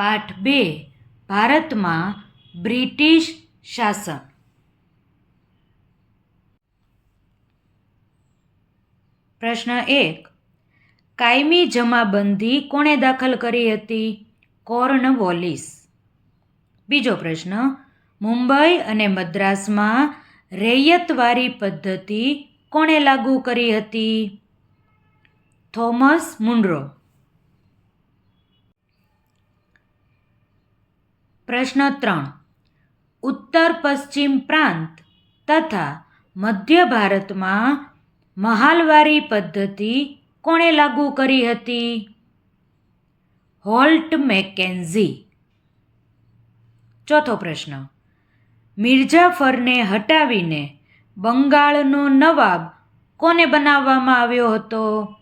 પાઠ બે, ભારતમાં બ્રિટિશ શાસન. પ્રશ્ન એક, કાયમી જમાબંધી કોણે દાખલ કરી હતી? કોર્નવોલિસ. બીજો પ્રશ્ન, મુંબઈ અને મદ્રાસમાં રૈયતવારી પદ્ધતિ કોણે લાગુ કરી હતી? થોમસ મુન્ડ્રો પ્રશ્ન ત્રણ. ઉત્તર પશ્ચિમ પ્રાંત તથા મધ્ય ભારતમાં મહાલવારી પદ્ધતિ કોણે લાગુ કરી હતી? Holt Mackenzie. ચોથો પ્રશ્ન. મિર્જાફરને હટાવીને બંગાળનો નવાબ કોને બનાવવામાં આવ્યો હતો?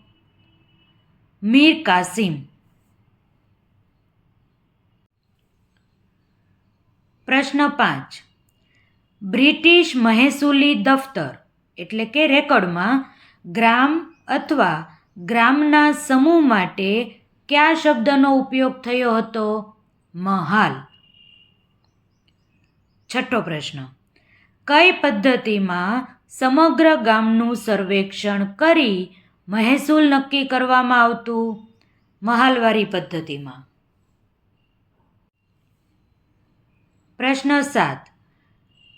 મીર કાસિમ. પ્રશ્ન પાંચ. બ્રિટિશ મહેસૂલી દફતર, એટલે કે રેકોર્ડમાં, ગ્રામ અથવા ગ્રામના સમૂહ માટે કયા શબ્દનો ઉપયોગ થયો હતો? મહાલ. છઠ્ઠો પ્રશ્ન. કઈ પદ્ધતિમાં સમગ્ર ગામનું સર્વેક્ષણ કરી મહેસૂલ નક્કી કરવામાં આવતું? મહાલવારી પદ્ધતિમાં. પ્રશ્ન સાત.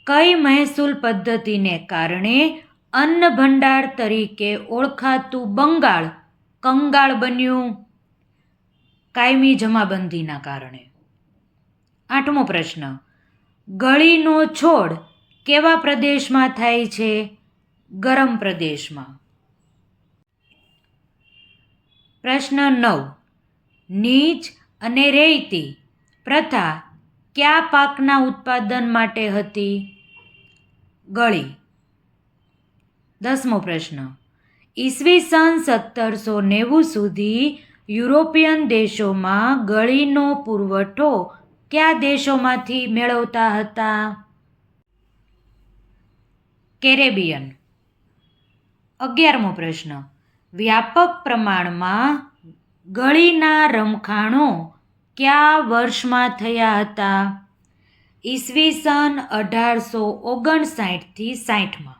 કઈ મહેસૂલ પદ્ધતિને કારણે અન્ન ભંડાર તરીકે ઓળખાતું બંગાળ કંગાળ બન્યું? કાયમી જમાબંધીના કારણે. આઠમો પ્રશ્ન. ગળીનો છોડ કેવા પ્રદેશમાં થાય છે? ગરમ પ્રદેશમાં. પ્રશ્ન નવ. નીચ અને રેયતી પ્રથા કયા પાકના ઉત્પાદન માટે હતી? ગળી. દસમો પ્રશ્ન. ઈસવીસન સત્તરસો નેવું સુધી યુરોપિયન દેશોમાં ગળીનો પુરવઠો કયા દેશોમાંથી મેળવતા હતા? કેરેબિયન. અગિયારમો પ્રશ્ન. વ્યાપક પ્રમાણમાં ગળીના રમખાણો કયા વર્ષમાં થયા હતા? ઈસવીસન અઢારસો ઓગણસાઠથી સાઠમાં.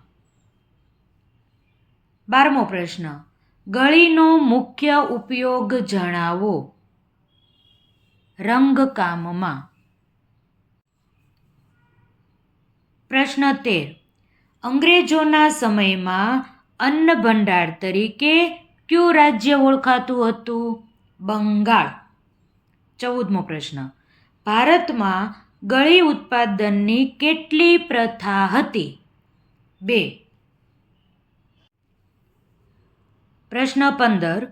બારમો પ્રશ્ન. ગળીનો મુખ્ય ઉપયોગ જણાવો. રંગકામમાં. પ્રશ્ન તેર. અંગ્રેજોના સમયમાં અન્ન ભંડાર તરીકે કયું રાજ્ય ઓળખાતું હતું? બંગાળ. ચૌદમો પ્રશ્ન. ભારતમાં ગળી ઉત્પાદનની કેટલી પ્રથા હતી? બે. પ્રશ્ન પંદર.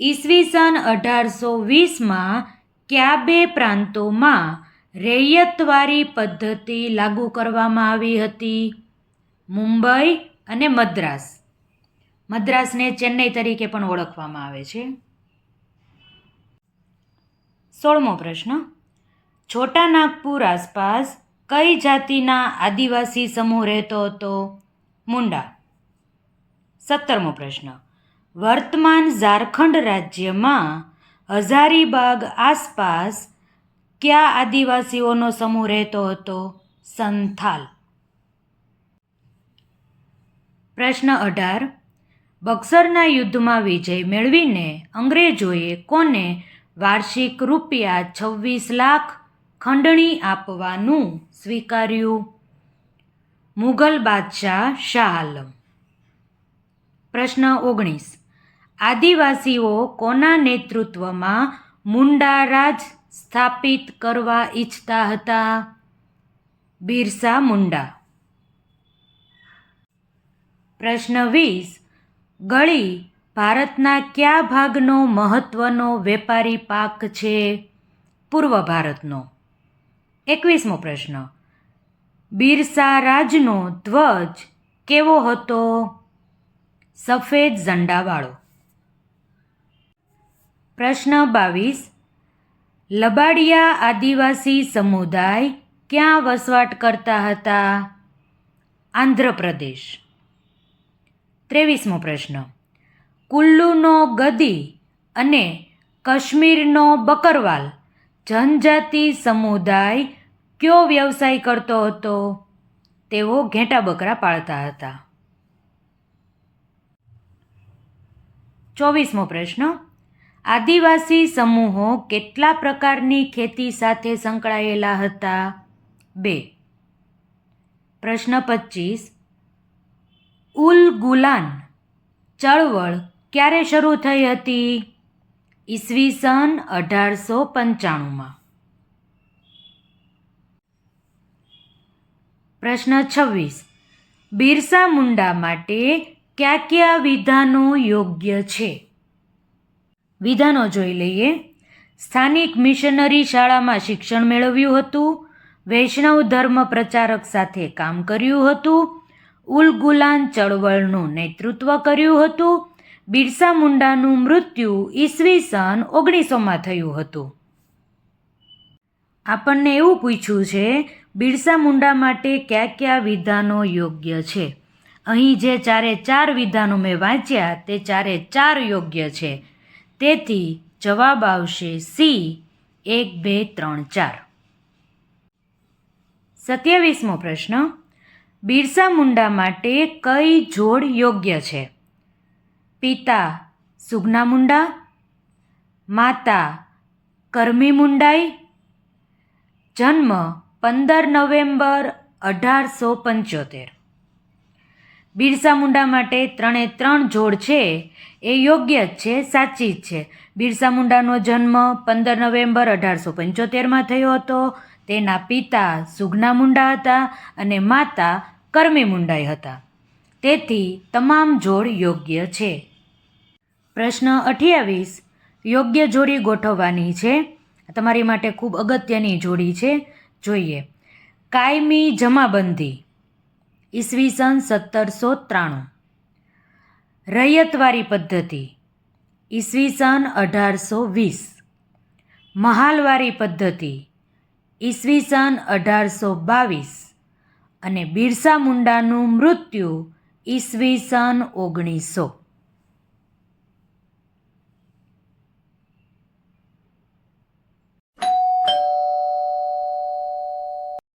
ઈસવીસન અઢારસો વીસમાં કયા બે પ્રાંતોમાં રૈયતવારી પદ્ધતિ લાગુ કરવામાં આવી હતી? મુંબઈ અને મદ્રાસ. મદ્રાસને ચેન્નઈ તરીકે પણ ઓળખવામાં આવે છે. સોળમો પ્રશ્ન. છોટા નાગપુર આસપાસ કઈ જાતિના આદિવાસી સમૂહ રહેતો હતો? મુંડા. સત્તરમો પ્રશ્ન. વર્તમાન ઝારખંડ રાજ્યમાં હઝારીબાગ આસપાસ કયા આદિવાસીઓનો સમૂહ રહેતો હતો? સંથાલ. પ્રશ્ન અઢાર. બક્સરના યુદ્ધમાં વિજય મેળવીને અંગ્રેજોએ કોને વાર્ષિક રૂપિયા છવ્વીસ લાખ ખંડણી આપવાનું સ્વીકાર્યું. મુઘલ બાદશાહ શાહ આલમ. પ્રશ્ન ઓગણીસ. આદિવાસીઓ કોના નેતૃત્વમાં મુંડા રાજ સ્થાપિત કરવા ઈચ્છતા હતા? બિરસા મુંડા. પ્રશ્ન વીસ. ગળી ભારતના કયા ભાગનો મહત્વનો વેપારી પાક છે? પૂર્વ ભારતનો. એકવીસમો પ્રશ્ન. બિરસા રાજનો ધ્વજ કેવો હતો? સફેદ ઝંડાવાળો. પ્રશ્ન બાવીસ. લબાડિયા આદિવાસી સમુદાય ક્યાં વસવાટ કરતા હતા? આંધ્રપ્રદેશ. ત્રેવીસમો પ્રશ્ન. કુલ્લુનો ગદી અને કાશ્મીરનો બકરવાલ જનજાતિ સમુદાય કયો વ્યવસાય કરતો હતો? તેઓ ઘેટા બકરા પાળતા હતા. ચોવીસમો પ્રશ્ન. આદિવાસી સમૂહો કેટલા પ્રકારની ખેતી સાથે સંકળાયેલા હતા? બે. પ્રશ્ન પચીસ. ઉલ ગુલાન, ચળવળ ક્યારે શરૂ થઈ હતી? ઈસવીસન અઢારસો પંચાણુંમાં. પ્રશ્ન છવ્વીસ. બિરસા મુંડા માટે કયા કયા વિધાનો યોગ્ય છે? વિધાનો જોઈ લઈએ. સ્થાનિક મિશનરી શાળામાં શિક્ષણ મેળવ્યું હતું. વૈષ્ણવ ધર્મ પ્રચારક સાથે કામ કર્યું હતું. ઉલ ગુલાન ચળવળનું નેતૃત્વ કર્યું હતું. બિરસા મુંડાનું મૃત્યુ ઈસવીસન ઓગણીસોમાં થયું હતું. આપણને એવું પૂછ્યું છે, બિરસા મુંડા માટે કયા કયા વિધાનો યોગ્ય છે? અહીં જે ચારે ચાર વિધાનો મેં વાંચ્યા, તે ચારે ચાર યોગ્ય છે. તેથી જવાબ આવશે સી, એક, બે, ત્રણ, ચાર. સત્યાવીસમો પ્રશ્ન. બિરસા મુંડા માટે કઈ જોડ યોગ્ય છે? પિતા સુગના મુંડા, માતા કર્મી મુંડાઈ, જન્મ પંદર નવેમ્બર અઢારસો પંચોતેર. બિરસા મુંડા માટે ત્રણે ત્રણ જોડ છે, એ યોગ્ય જ છે, સાચી જ છે. બિરસા મુંડાનો જન્મ પંદર નવેમ્બર અઢારસો પંચોતેરમાં થયો હતો. તેના પિતા સુગના મુંડા હતા અને માતા કર્મી મુંડાઈ હતા. તેથી તમામ જોડ યોગ્ય છે. પ્રશ્ન અઠ્યાવીસ. યોગ્ય જોડી ગોઠવવાની છે. તમારી માટે ખૂબ અગત્યની જોડી છે. જોઈએ. કાયમી જમાબંધી. ઈસવીસન સત્તરસો ત્રાણું. રૈયતવારી પદ્ધતિ. ઈસવીસન અઢારસો વીસ. મહાલવારી પદ્ધતિ. ઈસવીસન અઢારસો બાવીસ. અને બિરસા મુંડાનું મૃત્યુ ઈસવીસન ઓગણીસો.